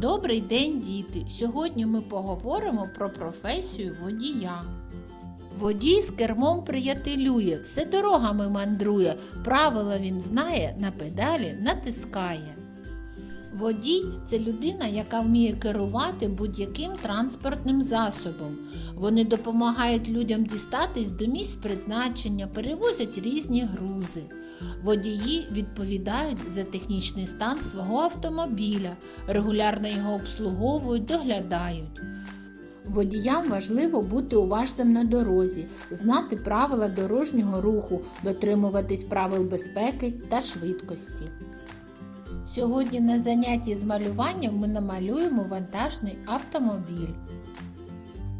Добрий день, діти! Сьогодні ми поговоримо про професію водія. Водій з кермом приятелює, все дорогами мандрує, правила він знає, на педалі натискає. Водій це людина, яка вміє керувати будь-яким транспортним засобом. Вони допомагають людям дістатись до місць призначення, перевозять різні грузи. Водії відповідають за технічний стан свого автомобіля, регулярно його обслуговують, доглядають. Водіям важливо бути уважним на дорозі, знати правила дорожнього руху, дотримуватись правил безпеки та швидкості. Сьогодні на занятті з малюванням ми намалюємо вантажний автомобіль.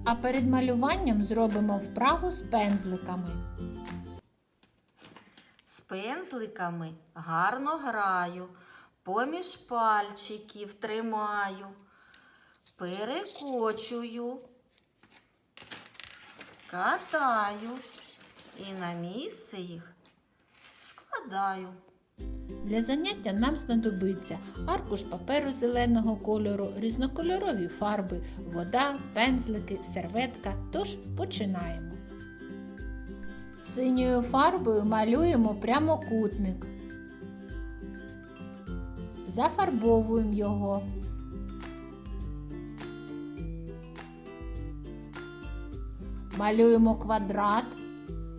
А перед малюванням зробимо вправу з пензликами. З пензликами гарно граю, поміж пальчиків тримаю, перекочую, катаю і на місце їх складаю. Для заняття нам знадобиться аркуш паперу зеленого кольору, різнокольорові фарби, вода, пензлики, серветка. Тож починаємо. Синьою фарбою малюємо прямокутник. Зафарбовуємо його. Малюємо квадрат.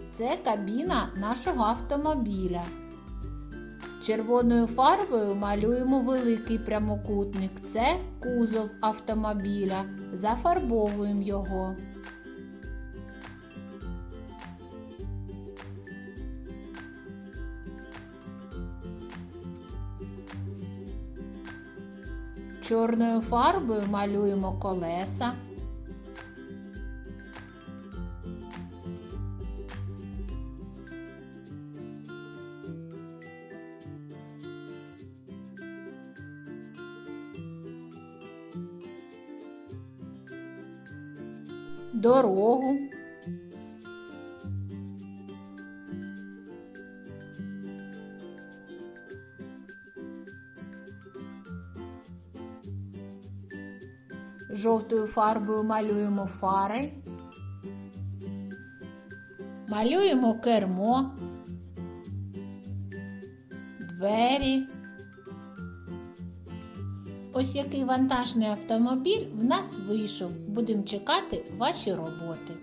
Це кабіна нашого автомобіля. Червоною фарбою малюємо великий прямокутник. Це кузов автомобіля. Зафарбовуємо його. Чорною фарбою малюємо колеса. Дорогу. Жовтою фарбою малюємо фари. Малюємо кермо, двері. Ось який вантажний автомобіль в нас вийшов. Будемо чекати ваші роботи.